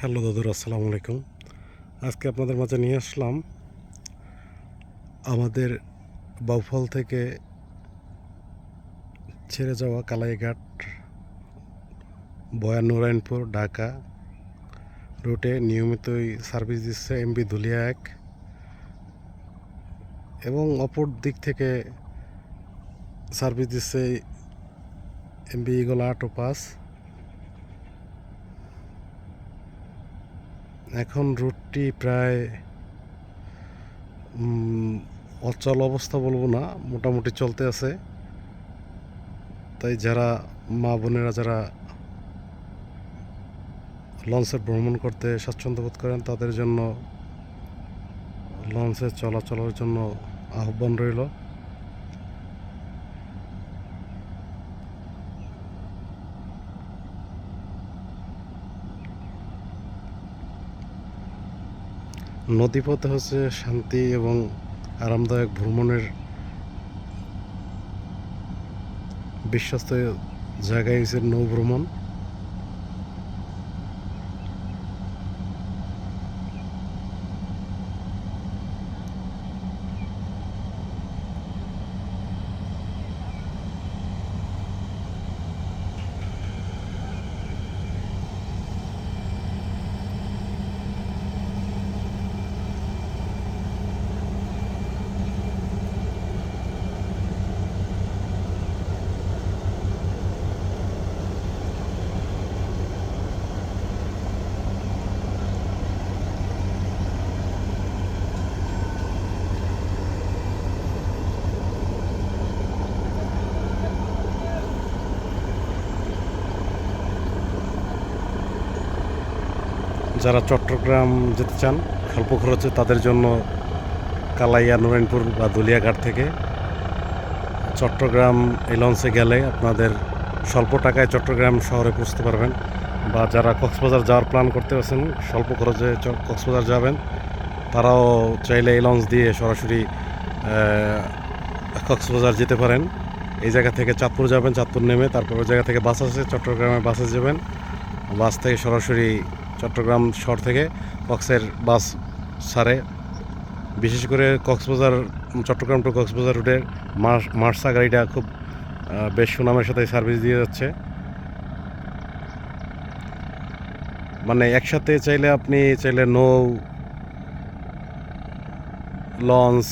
Hello দাদুর, আসসালামু আলাইকুম। আজকে আপনাদের মাঝে নিয়ে আসলাম আমাদের বাউফল থেকে ছেড়ে যাওয়া কালাইঘাট বয়া নারায়ণপুর ঢাকা রুটে নিয়মিতই সার্ভিস দিচ্ছে এমবি ধুলিয়া এক। এবং অপর দিক থেকে সার্ভিস দিচ্ছে এমবি ইগল আট ও পাঁচ। এখন রুটটি প্রায় অচল অবস্থা বলব না, মোটামুটি চলতে আছে। তাই যারা মা বোনেরা যারা লঞ্চে ভ্রমণ করতে স্বাচ্ছন্দ্য বোধ করেন, তাদের জন্য লঞ্চে চলাচলের জন্য আহ্বান রইল। নদীপথে হচ্ছে শান্তি এবং আরামদায়ক ভ্রমণের বিশ্বস্ত জায়গায় হচ্ছে নৌ ভ্রমণ। যারা চট্টগ্রাম যেতে চান, স্বল্প খরচে তাদের জন্য কালাইয়া নারায়ণপুর বা দুলিয়াঘাট থেকে চট্টগ্রাম এই লঞ্চে গেলে আপনাদের স্বল্প টাকায় চট্টগ্রাম শহরে পৌঁছতে পারবেন। বা যারা কক্সবাজার যাওয়ার প্ল্যান করতে পারছেন স্বল্প খরচে কক্সবাজার যাবেন, তারাও চাইলে এই লঞ্চ দিয়ে সরাসরি কক্সবাজার যেতে পারেন। এই জায়গা থেকে চাঁদপুর যাবেন, চাঁদপুর নেমে, তারপর ওই জায়গা থেকে বাস আছে, চট্টগ্রামে বাসে যাবেন। বাস থেকে সরাসরি চট্টগ্রাম শহর থেকে কক্সের বাস ছাড়ে। বিশেষ করে কক্সবাজার, চট্টগ্রাম টু কক্সবাজার রুটের মার্স গাড়িটা খুব বেশ সুনামের সাথে সার্ভিস দিয়ে যাচ্ছে। মানে একসাথে চাইলে আপনি চাইলে নৌ লঞ্চ